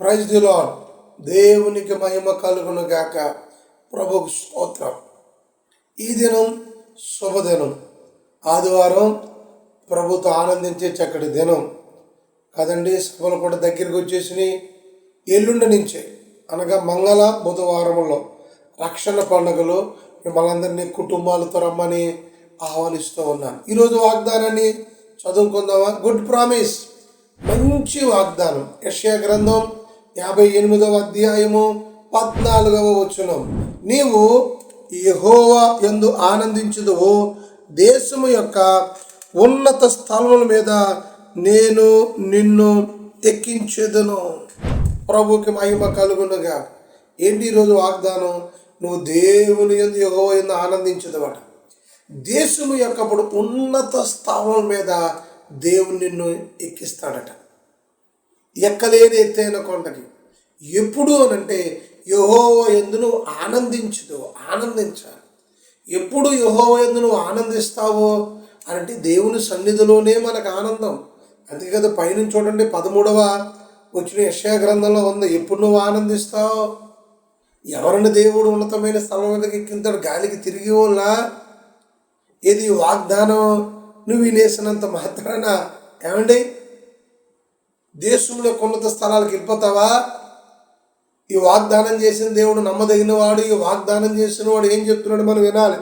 Praise the lord దేవునికి మహిమ కలుగును గాక. ప్రభుకు స్తోత్రం. ఈ దినం శుభదినం. ఆదివారం ప్రభుతో ఆనందించే చక్కటి దినం. కదండి సభలు కూడా దగ్గరికి వచ్చేసినాయి ఎల్లుండి నుంచే. అనగా మంగళ బుధవారంలో రక్షణ పండుగలు మిమ్మల్ని అందరినీ కుటుంబాలతో రమ్మని ఆహ్వానిస్తూ ఉన్నాను. ఈరోజు వాగ్దానాన్ని చదువుకుందామా? గుడ్ ప్రామిస్ మంచి వాగ్దానం. యష్యా గ్రంథం యాభై ఎనిమిదవ అధ్యాయము పద్నాలుగవ వచనం. నీవు యహోవా ఎందు ఆనందించుదువు. దేశము యొక్క ఉన్నత స్థలముల మీద నేను నిన్ను ఎక్కించేదను. ప్రభుకి మహిమ కలుగునుగా. ఏంటి ఈరోజు వాగ్దానం? నువ్వు దేవుని ఎందు యెహోవా ఎందు ఆనందించదవాట. దేశము యొక్క ఉన్నత స్థానం మీద దేవుని నిన్ను ఎక్కిస్తాడట. ఎక్కలేని ఎత్తైన కొండకి ఎప్పుడు అనంటే యహోవ ఎందు నువ్వు ఆనందించదు ఆనందించాలి. ఎప్పుడు యహోవ ఎందు నువ్వు ఆనందిస్తావో అంటే దేవుని సన్నిధిలోనే మనకు ఆనందం. అందుకే కదా పైన చూడండి పదమూడవ వచ్చిన యశా గ్రంథంలో ఉంది ఎప్పుడు నువ్వు ఆనందిస్తావు? ఎవరిని దేవుడు ఉన్నతమైన స్థలం మీదకి ఎక్కింతాడు గాలికి తిరిగి వల్ల ఏది వాగ్దానం? నువ్వు వినేసినంత మాత్రాన. ఏమండి? దేశంలో ఉన్నత స్థలాలకు వెళ్ళిపోతావా? ఈ వాగ్దానం చేసిన దేవుడు నమ్మదగిన వాడు ఈ వాగ్దానం చేసిన వాడు ఏం చెప్తున్నాడు మనం వినాలి.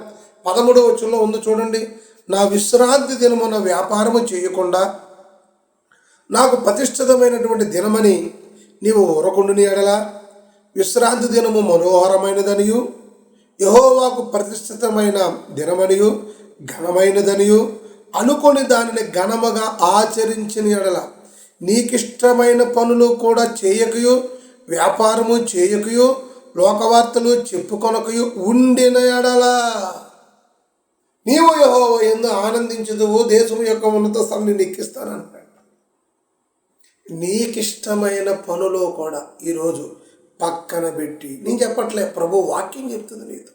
పదమూడవ వచ్చంలో ఉంది చూడండి. నా విశ్రాంతి దినమున వ్యాపారము చేయకుండా నాకు ప్రతిష్ఠితమైనటువంటి దినమని నీవు ఊరకుండుని ఎడల. విశ్రాంతి దినము మనోహరమైనదనియు యహోవాకు ప్రతిష్ఠితమైన దినమనియు ఘనమైనదనియు అనుకొని దానిని ఘనముగా ఆచరించిన ఎడల. నీకిష్టమైన పనులు కూడా చేయకయు వ్యాపారము చేయకయు లోకవార్తలు చెప్పుకొనకయు ఉండిన ఎడలా. నీవు యహోవ ఎందు ఆనందించదువు దేశం యొక్క ఉన్నత స్థాన్ని నెక్కిస్తానన్నాడు నీకిష్టమైన పనులు కూడా ఈరోజు పక్కన పెట్టి నేను చెప్పట్లే ప్రభు వాక్యం చెప్తుంది నీతో.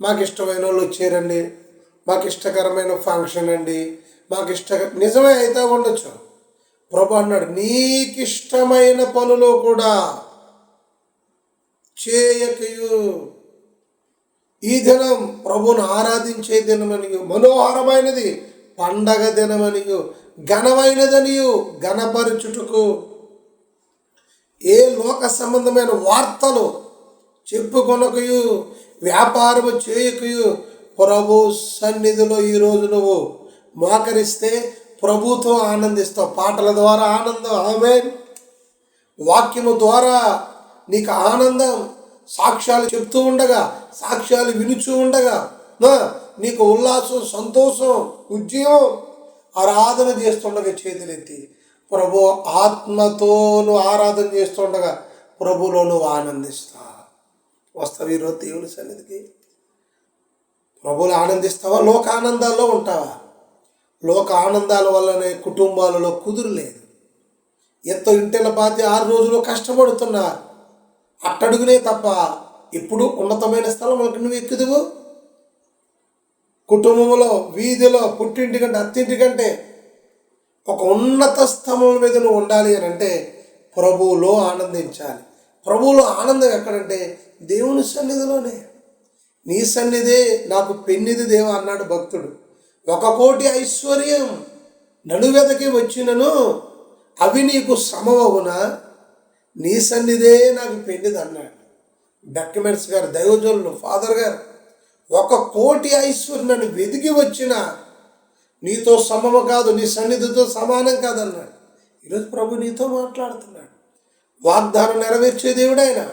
మాకు ఇష్టమైన వాళ్ళు వచ్చారండి మాకు ఇష్టకరమైన ఫంక్షన్ అండి మాకు ఇష్ట నిజమే అయితే ఉండొచ్చు. ప్రభు అన్నాడు నీకిష్టమైన పనులు కూడా చేయకయు. ఈ దినం ప్రభును ఆరాధించే దినమనియు మనోహరమైనది పండగ దినమనియు ఘనమైనదనియు ఘనపరచుటకు ఏ లోక సంబంధమైన వార్తలు చెప్పుకొనకయు వ్యాపారము చేయకయు ప్రభు సన్నిధిలో ఈరోజు నువ్వు మోకరిస్తే ప్రభుత్వం ఆనందిస్తావు పాటల ద్వారా ఆనందం ఆమె వాక్యము ద్వారా నీకు ఆనందం. సాక్ష్యాలు చెప్తూ ఉండగా సాక్ష్యాలు వినుచూ ఉండగా నీకు ఉల్లాసం సంతోషం ఉద్యమం ఆరాధన చేస్తుండగా చేతులెత్తి. ప్రభు ఆత్మతో నువ్వు ఆరాధన చేస్తుండగా ప్రభులో నువ్వు ఆనందిస్తా. వస్తావు ఈరోజు దేవుడి సన్నిధికి. ప్రభులు ఆనందిస్తావా? లోకానందాల్లో ఉంటావా? లోక ఆనందాల వల్లనే కుటుంబాలలో కుదురులేదు ఎంతో ఇంటిన పాతి ఆరు రోజులు కష్టపడుతున్నా. అట్టడుగునే తప్ప ఇప్పుడు ఉన్నతమైన స్థలంలోకి నువ్వు ఎక్కుదువు? కుటుంబంలో వీధిలో పుట్టింటి కంటే అత్తింటి కంటే ఒక ఉన్నత స్థంభం మీద నువ్వు ఉండాలి అని అంటే ప్రభువులో ఆనందించాలి. ప్రభువులో ఆనందం ఎక్కడంటే దేవుని సన్నిధిలోనే. నీ సన్నిధే నాకు పెన్నిది దేవ అన్నాడు భక్తుడు. ఒక కోటి ఐశ్వర్యం నడువెదకి వచ్చినను అవి నీకు సమవునా నీ సన్నిధే నాకు పెన్నిది అన్నాడు డాక్యుమెంట్స్ గారు దైవజనులు ఫాదర్ గారు ఒక కోటి ఐశ్వర్యం నన్ను వెతికి వచ్చిన నీతో సమము కాదు నీ సన్నిధితో సమానం కాదన్నాడు. ఈరోజు ప్రభు నీతో మాట్లాడుతున్నాడు. వాగ్దానం నెరవేర్చే దేవుడు ఆయన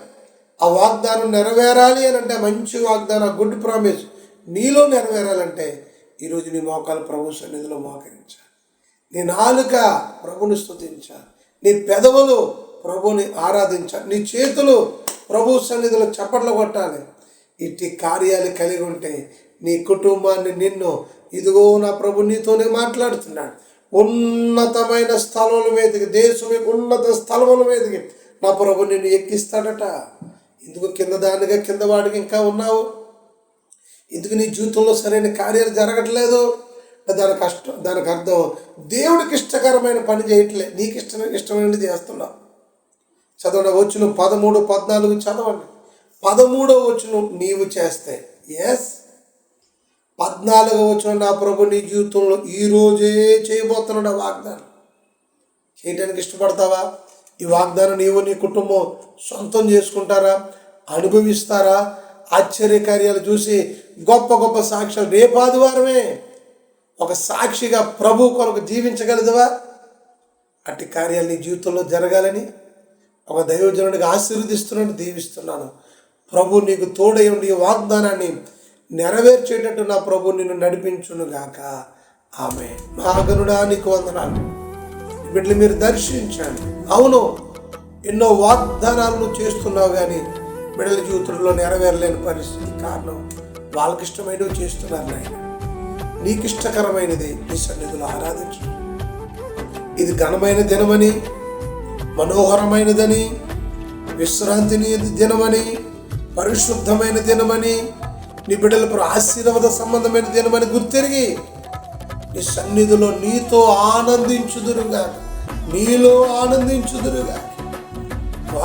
ఆ వాగ్దానం నెరవేరాలి అని అంటే మంచి వాగ్దానం గుడ్ ప్రామిస్ నీలో నెరవేరాలంటే ఈరోజు నీ మోకాలు ప్రభు సన్నిధిలో మోకరించాలి. నీ నాలుక ప్రభుని స్థుతించాలి నీ పెదవులు ప్రభుని ఆరాధించాలి. నీ చేతులు ప్రభు సన్నిధిలో చప్పట్లు కొట్టాలి. ఇట్టి కార్యాలు కలిగి ఉంటే నీ కుటుంబాన్ని నిన్ను ఇదిగో నా ప్రభు నీతోనే మాట్లాడుతున్నాడు. ఉన్నతమైన స్థలముల మీదకి దేశం ఉన్నత స్థలముల మీదకి నా ప్రభు నిన్ను ఎక్కిస్తాడట. ఎందుకు కింద దానిగా కింద వాడికి ఇంకా ఉన్నావు? ఎందుకు నీ జీవితంలో సరైన కార్యాలు జరగట్లేదు? దానికి కష్టం దానికి అర్థం దేవుడికి ఇష్టకరమైన పని చేయట్లే. నీకు ఇష్టమైన ఇష్టమైనది చేస్తున్నావు చదవండి వచ్చిన పదమూడు పద్నాలుగు చదవండి. పదమూడో వచ్చిన నీవు చేస్తే ఎస్ పద్నాలుగో వచ్చిన నా ప్రభు నీ జీవితంలో ఈరోజే చేయబోతున్నాడు ఆ వాగ్దానం. చేయడానికి ఇష్టపడతావా? ఈ వాగ్దానం నీవు నీ కుటుంబం సొంతం చేసుకుంటారా? అనుభవిస్తారా? ఆశ్చర్యకార్యాలు చూసి గొప్ప గొప్ప సాక్ష్యాలు. రేపు ఆదివారమే ఒక సాక్షిగా ప్రభు కొరకు జీవించగలదువా? అట్టి కార్యాలు నీ జీవితంలో జరగాలని ఒక దైవజనుడిగా ఆశీర్వదిస్తున్నాను దీవిస్తున్నాను. ప్రభు నీకు తోడై ఉండి వాగ్దానాన్ని నెరవేర్చేటట్టు నా ప్రభు నిన్ను నడిపించునుగాక ఆమె మహాగనుడా నీకు వందనాలు. వీటిని మీరు దర్శించండి. అవును ఎన్నో వాగ్దానాలను చేస్తున్నావు కానీ బిడ్డల జీవితంలో నెరవేరలేని పరిస్థితి కారణం వాళ్ళకి ఇష్టమైనవి చేస్తున్నారు నాయన. నీకు ఇష్టకరమైనది నీ సన్నిధిలో ఆరాధించు. ఇది ఘనమైన దినమని మనోహరమైనదని విశ్రాంతిని దినమని పరిశుద్ధమైన దినమని నీ బిడ్డలకు ఆశీర్వాద సంబంధమైన దినమని గుర్తెరిగి నీ సన్నిధిలో నీతో ఆనందించుదురుగా నీలో ఆనందించుదురుగా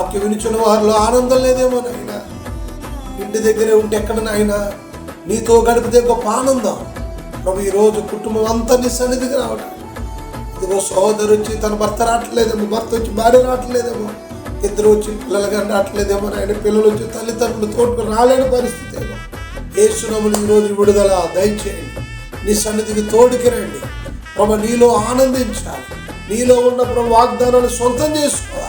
వాక్యం వినిచిన వారిలో ఆనందం లేదేమో నాయన. ఇంటి దగ్గరే ఉంటే ఎక్కడ నాయన? నీతో గడిపితే గొప్ప ఆనందం. ప్రభు ఈరోజు కుటుంబం అంతా నీ సన్నిధికి రావడం ఇదిగో సోదరు వచ్చి తన భర్త రావట్లేదేమో భర్త వచ్చి భార్య రావట్లేదేమో ఇద్దరు వచ్చి పిల్లలుగా రావట్లేదేమో ఆయన పిల్లలు వచ్చి తల్లిదండ్రులు తోడుకు రాలేని పరిస్థితి ఏమో. ఏసునములు ఈరోజు విడుదల దయచేయండి. నీ సన్నిధికి తోడుకి రండి. ప్రభు నీలో ఆనందించాలి. నీలో ఉన్న ప్రభు వాగ్దానాన్ని సొంతం చేసుకో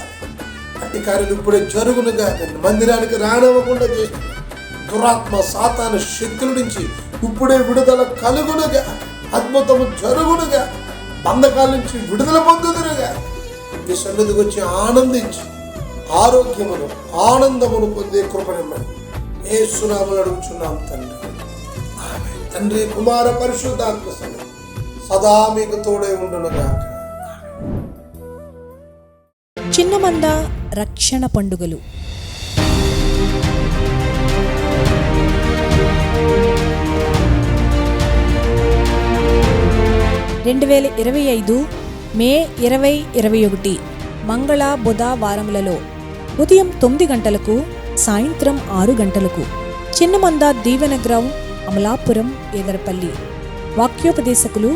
అట్టి కార్యాలు ఇప్పుడే జరుగునుగా మందిరానికి రానివ్వకుండా చేస్తున్నారు దురాత్మ సాతాను శక్తుల నుంచి ఇప్పుడే విడుదల కలుగునుగా అద్భుతము జరుగునుగా బంధకాల నుంచి విడుదల పొందుదురుగా. మీ సన్నిధికి వచ్చి ఆనందించి ఆరోగ్యమును ఆనందమును పొందే కృపనిమ్మని ఏ సునామలు అడుగుచున్నాం తండ్రి. ఆమె తండ్రి కుమార పరిశుద్ధాత్మ సన్నిధి సదా మీకు తోడే ఉండునుగా చిన్నమంద రక్షణ పండుగలు. రెండు వేల ఇరవై ఐదు మే ఇరవై ఇరవై ఒకటి మంగళ బుధ వారములలో ఉదయం తొమ్మిది గంటలకు సాయంత్రం ఆరు గంటలకు చిన్నమంద దీవెన అమలాపురం ఎదరపల్లి. వాక్యోపదేశకులు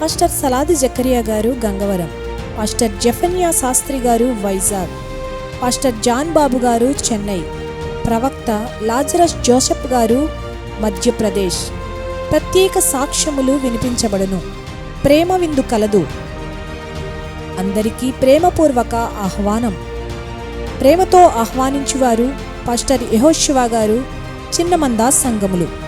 పాస్టర్ సలాది జకరియా గారు గంగవరం పాస్టర్ జఫన్యా శాస్త్రి గారు వైజాగ్. పాస్టర్ జాన్ బాబు గారు చెన్నై. ప్రవక్త లాజరస్ జోసెఫ్ గారు మధ్యప్రదేశ్. ప్రత్యేక సాక్ష్యములు వినిపించబడును. ప్రేమ విందు కలదు. అందరికీ ప్రేమపూర్వక ఆహ్వానం. ప్రేమతో ఆహ్వానించువారు పాస్టర్ యహోశివా గారు చిన్నమందా సంఘములు.